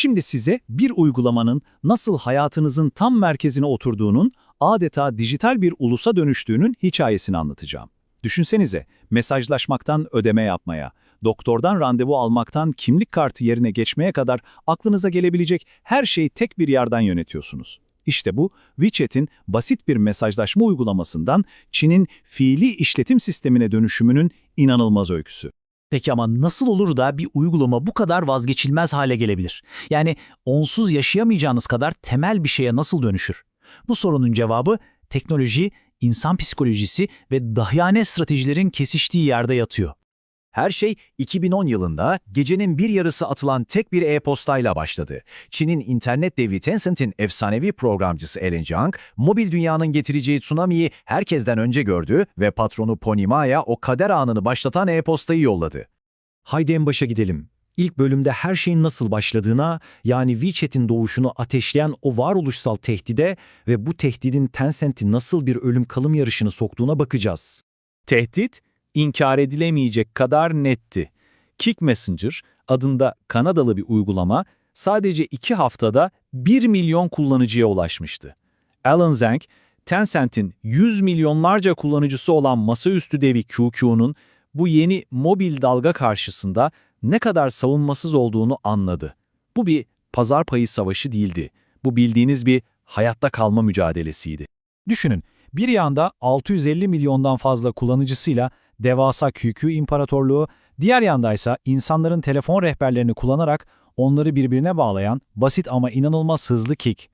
Şimdi size bir uygulamanın nasıl hayatınızın tam merkezine oturduğunun, adeta dijital bir ulusa dönüştüğünün hikayesini anlatacağım. Düşünsenize, mesajlaşmaktan ödeme yapmaya, doktordan randevu almaktan kimlik kartı yerine geçmeye kadar aklınıza gelebilecek her şeyi tek bir yerden yönetiyorsunuz. İşte bu, WeChat'in basit bir mesajlaşma uygulamasından Çin'in fiili işletim sistemine dönüşümünün inanılmaz öyküsü. Peki ama nasıl olur da bir uygulama bu kadar vazgeçilmez hale gelebilir? Yani onsuz yaşayamayacağınız kadar temel bir şeye nasıl dönüşür? Bu sorunun cevabı teknoloji, insan psikolojisi ve dahiyane stratejilerin kesiştiği yerde yatıyor. Her şey 2010 yılında gecenin bir yarısı atılan tek bir e-postayla başladı. Çin'in internet devi Tencent'in efsanevi programcısı Ellen Zhang, mobil dünyanın getireceği tsunami'yi herkesten önce gördü ve patronu Pony Ma'ya o kader anını başlatan e-postayı yolladı. Haydi en başa gidelim. İlk bölümde her şeyin nasıl başladığına, yani WeChat'in doğuşunu ateşleyen o varoluşsal tehdide ve bu tehdidin Tencent'i nasıl bir ölüm kalım yarışını soktuğuna bakacağız. Tehdit, inkar edilemeyecek kadar netti. Kick Messenger adında Kanadalı bir uygulama sadece iki haftada 1 milyon kullanıcıya ulaşmıştı. Alan Zhang, Tencent'in 100 milyonlarca kullanıcısı olan masaüstü devi QQ'nun bu yeni mobil dalga karşısında ne kadar savunmasız olduğunu anladı. Bu bir pazar payı savaşı değildi. Bu bildiğiniz bir hayatta kalma mücadelesiydi. Düşünün, bir yanda 650 milyondan fazla kullanıcısıyla devasa QQ imparatorluğu, diğer yandaysa insanların telefon rehberlerini kullanarak onları birbirine bağlayan basit ama inanılmaz hızlı Kik.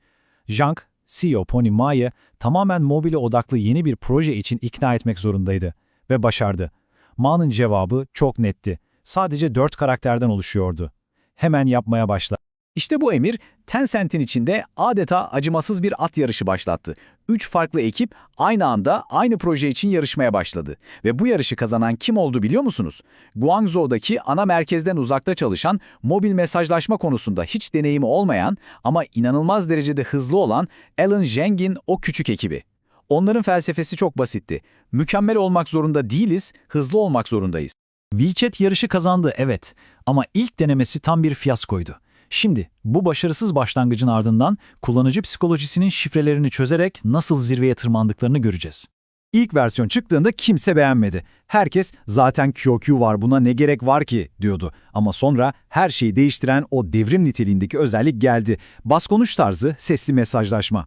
Zhang, CEO Pony Ma'yı tamamen mobile odaklı yeni bir proje için ikna etmek zorundaydı ve başardı. Ma'nın cevabı çok netti. Sadece dört karakterden oluşuyordu. Hemen yapmaya başla. İşte bu emir Tencent'in içinde adeta acımasız bir at yarışı başlattı. Üç farklı ekip aynı anda aynı proje için yarışmaya başladı. Ve bu yarışı kazanan kim oldu biliyor musunuz? Guangzhou'daki ana merkezden uzakta çalışan, mobil mesajlaşma konusunda hiç deneyimi olmayan ama inanılmaz derecede hızlı olan Alan Zhang'in o küçük ekibi. Onların felsefesi çok basitti. Mükemmel olmak zorunda değiliz, hızlı olmak zorundayız. WeChat yarışı kazandı evet ama ilk denemesi tam bir fiyaskoydu. Şimdi bu başarısız başlangıcın ardından kullanıcı psikolojisinin şifrelerini çözerek nasıl zirveye tırmandıklarını göreceğiz. İlk versiyon çıktığında kimse beğenmedi. Herkes zaten QQ var buna ne gerek var ki diyordu. Ama sonra her şeyi değiştiren o devrim niteliğindeki özellik geldi. Bas konuş tarzı, sesli mesajlaşma.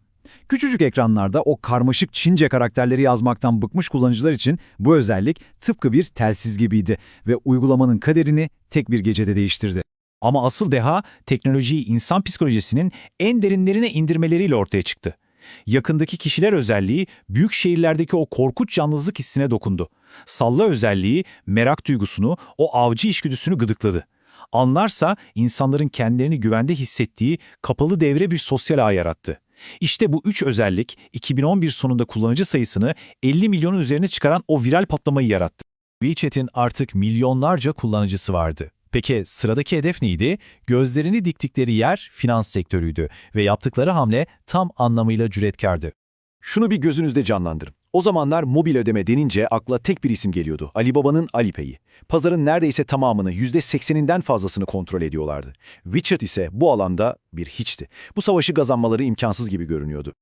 Küçücük ekranlarda o karmaşık Çince karakterleri yazmaktan bıkmış kullanıcılar için bu özellik tıpkı bir telsiz gibiydi ve uygulamanın kaderini tek bir gecede değiştirdi. Ama asıl deha teknolojiyi insan psikolojisinin en derinlerine indirmeleriyle ortaya çıktı. Yakındaki kişiler özelliği büyük şehirlerdeki o korkunç yalnızlık hissine dokundu. Salla özelliği merak duygusunu, o avcı işgüdüsünü gıdıkladı. Anlarsa insanların kendilerini güvende hissettiği kapalı devre bir sosyal ağ yarattı. İşte bu üç özellik 2011 sonunda kullanıcı sayısını 50 milyonun üzerine çıkaran o viral patlamayı yarattı. WeChat'in artık milyonlarca kullanıcısı vardı. Peki sıradaki hedef neydi? Gözlerini diktikleri yer finans sektörüydü ve yaptıkları hamle tam anlamıyla cüretkardı. Şunu bir gözünüzde canlandırın. O zamanlar mobil ödeme denince akla tek bir isim geliyordu. Alibaba'nın Alipay'i. Pazarın neredeyse tamamını %80'inden fazlasını kontrol ediyorlardı. WeChat ise bu alanda bir hiçti. Bu savaşı kazanmaları imkansız gibi görünüyordu.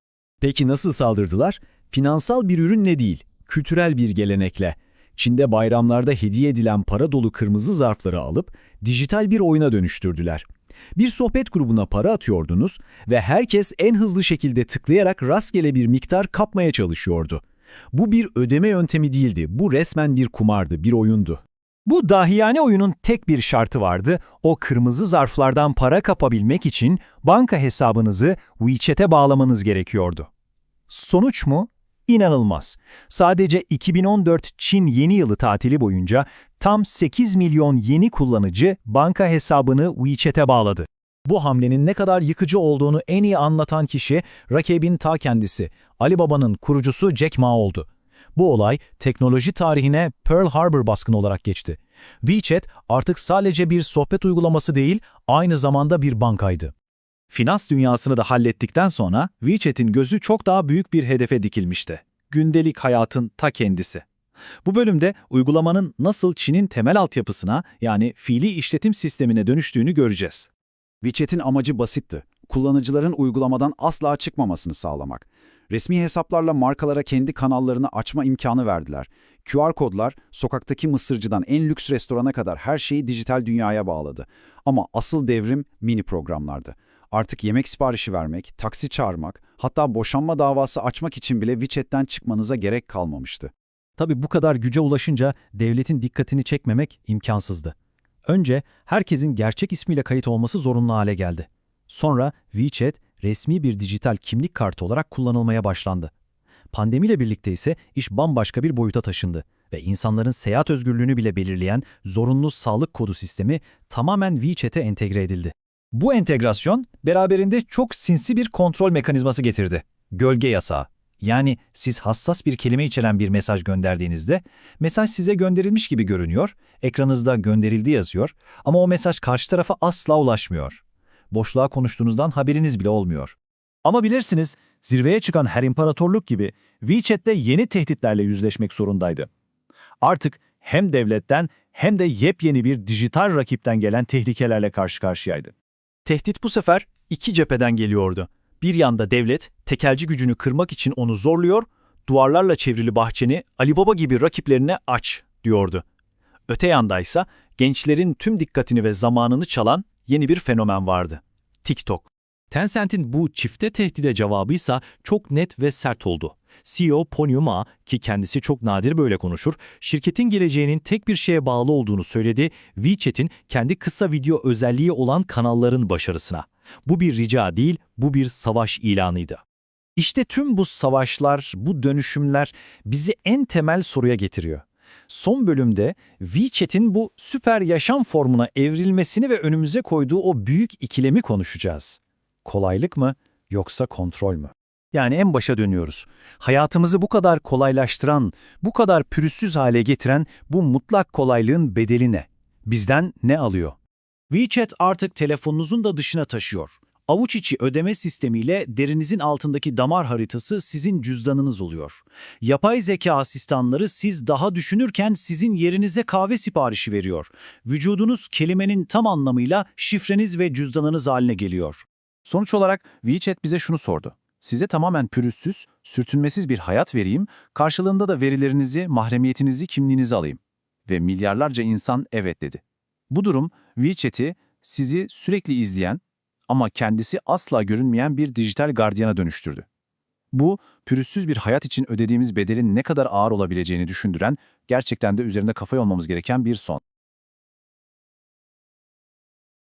Peki nasıl saldırdılar? Finansal bir ürünle değil, kültürel bir gelenekle. Çin'de bayramlarda hediye edilen para dolu kırmızı zarfları alıp dijital bir oyuna dönüştürdüler. Bir sohbet grubuna para atıyordunuz ve herkes en hızlı şekilde tıklayarak rastgele bir miktar kapmaya çalışıyordu. Bu bir ödeme yöntemi değildi, bu resmen bir kumardı, bir oyundu. Bu dahiyane oyunun tek bir şartı vardı, o kırmızı zarflardan para kapabilmek için banka hesabınızı WeChat'e bağlamanız gerekiyordu. Sonuç mu? İnanılmaz. Sadece 2014 Çin yeni yılı tatili boyunca tam 8 milyon yeni kullanıcı banka hesabını WeChat'e bağladı. Bu hamlenin ne kadar yıkıcı olduğunu en iyi anlatan kişi rakibin ta kendisi, Alibaba'nın kurucusu Jack Ma oldu. Bu olay teknoloji tarihine Pearl Harbor baskını olarak geçti. WeChat artık sadece bir sohbet uygulaması değil, aynı zamanda bir bankaydı. Finans dünyasını da hallettikten sonra WeChat'in gözü çok daha büyük bir hedefe dikilmişti. Gündelik hayatın ta kendisi. Bu bölümde uygulamanın nasıl Çin'in temel altyapısına yani fiili işletim sistemine dönüştüğünü göreceğiz. WeChat'in amacı basitti. Kullanıcıların uygulamadan asla çıkmamasını sağlamak. Resmi hesaplarla markalara kendi kanallarını açma imkanı verdiler. QR kodlar, sokaktaki mısırcıdan en lüks restorana kadar her şeyi dijital dünyaya bağladı. Ama asıl devrim mini programlardı. Artık yemek siparişi vermek, taksi çağırmak, hatta boşanma davası açmak için bile WeChat'ten çıkmanıza gerek kalmamıştı. Tabii bu kadar güce ulaşınca devletin dikkatini çekmemek imkansızdı. Önce herkesin gerçek ismiyle kayıt olması zorunlu hale geldi. Sonra WeChat resmi bir dijital kimlik kartı olarak kullanılmaya başlandı. Pandemiyle birlikte ise iş bambaşka bir boyuta taşındı ve insanların seyahat özgürlüğünü bile belirleyen zorunlu sağlık kodu sistemi tamamen WeChat'e entegre edildi. Bu entegrasyon beraberinde çok sinsi bir kontrol mekanizması getirdi. Gölge yasağı. Yani siz hassas bir kelime içeren bir mesaj gönderdiğinizde mesaj size gönderilmiş gibi görünüyor, ekranınızda gönderildi yazıyor ama o mesaj karşı tarafa asla ulaşmıyor. Boşluğa konuştuğunuzdan haberiniz bile olmuyor. Ama bilirsiniz, zirveye çıkan her imparatorluk gibi WeChat'te yeni tehditlerle yüzleşmek zorundaydı. Artık hem devletten hem de yepyeni bir dijital rakipten gelen tehlikelerle karşı karşıyaydı. Tehdit bu sefer iki cepheden geliyordu. Bir yanda devlet, tekelci gücünü kırmak için onu zorluyor, duvarlarla çevrili bahçeni Ali Baba gibi rakiplerine aç diyordu. Öte yandaysa gençlerin tüm dikkatini ve zamanını çalan yeni bir fenomen vardı. TikTok. Tencent'in bu çifte tehdide cevabıysa çok net ve sert oldu. CEO Pony Ma ki kendisi çok nadir böyle konuşur, şirketin geleceğinin tek bir şeye bağlı olduğunu söyledi, WeChat'in kendi kısa video özelliği olan kanalların başarısına. Bu bir rica değil, bu bir savaş ilanıydı. İşte tüm bu savaşlar, bu dönüşümler bizi en temel soruya getiriyor. Son bölümde WeChat'in bu süper yaşam formuna evrilmesini ve önümüze koyduğu o büyük ikilemi konuşacağız. Kolaylık mı yoksa kontrol mü? Yani en başa dönüyoruz. Hayatımızı bu kadar kolaylaştıran, bu kadar pürüzsüz hale getiren bu mutlak kolaylığın bedeli ne? Bizden ne alıyor? WeChat artık telefonunuzun da dışına taşıyor. Avuç içi ödeme sistemiyle derinizin altındaki damar haritası sizin cüzdanınız oluyor. Yapay zeka asistanları siz daha düşünürken sizin yerinize kahve siparişi veriyor. Vücudunuz kelimenin tam anlamıyla şifreniz ve cüzdanınız haline geliyor. Sonuç olarak WeChat bize şunu sordu. Size tamamen pürüzsüz, sürtünmesiz bir hayat vereyim, karşılığında da verilerinizi, mahremiyetinizi, kimliğinizi alayım. Ve milyarlarca insan evet dedi. Bu durum WeChat'i sizi sürekli izleyen ama kendisi asla görünmeyen bir dijital gardiyana dönüştürdü. Bu, pürüzsüz bir hayat için ödediğimiz bedelin ne kadar ağır olabileceğini düşündüren, gerçekten de üzerinde kafa yormamız gereken bir son.